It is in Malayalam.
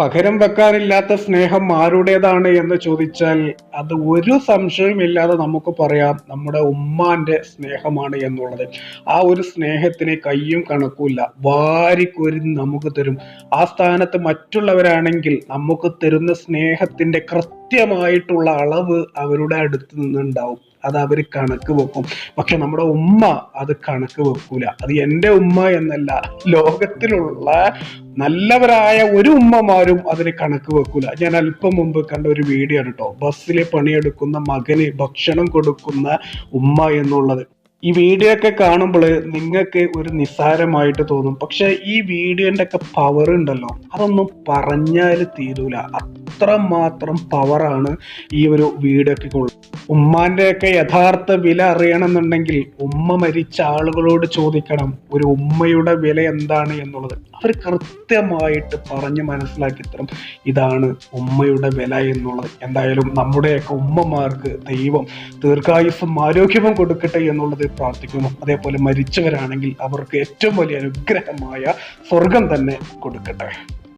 പകരം വെക്കാനില്ലാത്ത സ്നേഹം ആരുടേതാണ് എന്ന് ചോദിച്ചാൽ അത് ഒരു സംശയമില്ലാതെ നമുക്ക് പറയാം നമ്മുടെ ഉമ്മാന്റെ സ്നേഹമാണ് എന്നുള്ളത്. ആ ഒരു സ്നേഹത്തിന് കയ്യും കണക്കുമില്ല. വാരിക്കോരി നമുക്ക് തരും. ആ സ്ഥാനത്ത് മറ്റുള്ളവരാണെങ്കിൽ നമുക്ക് തരുന്ന സ്നേഹത്തിന്റെ കൃത്യമായിട്ടുള്ള അളവ് അവരുടെ അടുത്ത് നിന്നുണ്ടാവും. അത് അവർ കണക്ക് വെക്കും. പക്ഷെ നമ്മുടെ ഉമ്മ അത് കണക്ക് വെക്കൂല. അത് എന്റെ ഉമ്മ എന്നല്ല ലോകത്തിലുള്ള നല്ലവരായ ഒരു ഉമ്മമാരും അതിന് കണക്ക് വെക്കൂല. ഞാൻ അല്പം മുമ്പ് കണ്ട ഒരു വീഡിയോ കേട്ടോ ബസ്സിലെ പണിയെടുക്കുന്ന മകന് ഭക്ഷണം കൊടുക്കുന്ന ഉമ്മ എന്നുള്ളത്. ഈ വീഡിയോ ഒക്കെ കാണുമ്പോൾ നിങ്ങൾക്ക് ഒരു നിസ്സാരമായിട്ട് തോന്നും. പക്ഷെ ഈ വീഡിയോന്റെ ഒക്കെ പവർ ഉണ്ടല്ലോ. അതൊന്നും പറഞ്ഞാൽ തീരൂല. അത്ര മാത്രം പവറാണ് ഈ ഒരു വീഡിയോ ഒക്കെ ഉമ്മാന്റെയൊക്കെ യഥാർത്ഥ വില അറിയണമെന്നുണ്ടെങ്കിൽ ഉമ്മ മരിച്ച ആളുകളോട് ചോദിക്കണം ഒരു ഉമ്മയുടെ വില എന്താണ് എന്നുള്ളത്? അവർ കൃത്യമായിട്ട് പറഞ്ഞ് മനസ്സിലാക്കി തരും ഇതാണ് ഉമ്മയുടെ വില എന്നുള്ളത്. എന്തായാലും നമ്മുടെയൊക്കെ ഉമ്മമാർക്ക് ദൈവം ദീർഘായുസ്സും ആരോഗ്യവും കൊടുക്കട്ടെ എന്നുള്ളത് പ്രാർത്ഥിക്കുന്നു. അതേപോലെ മരിച്ചവരാണെങ്കിൽ അവർക്ക് ഏറ്റവും വലിയ അനുഗ്രഹമായ സ്വർഗം തന്നെ കൊടുക്കട്ടെ.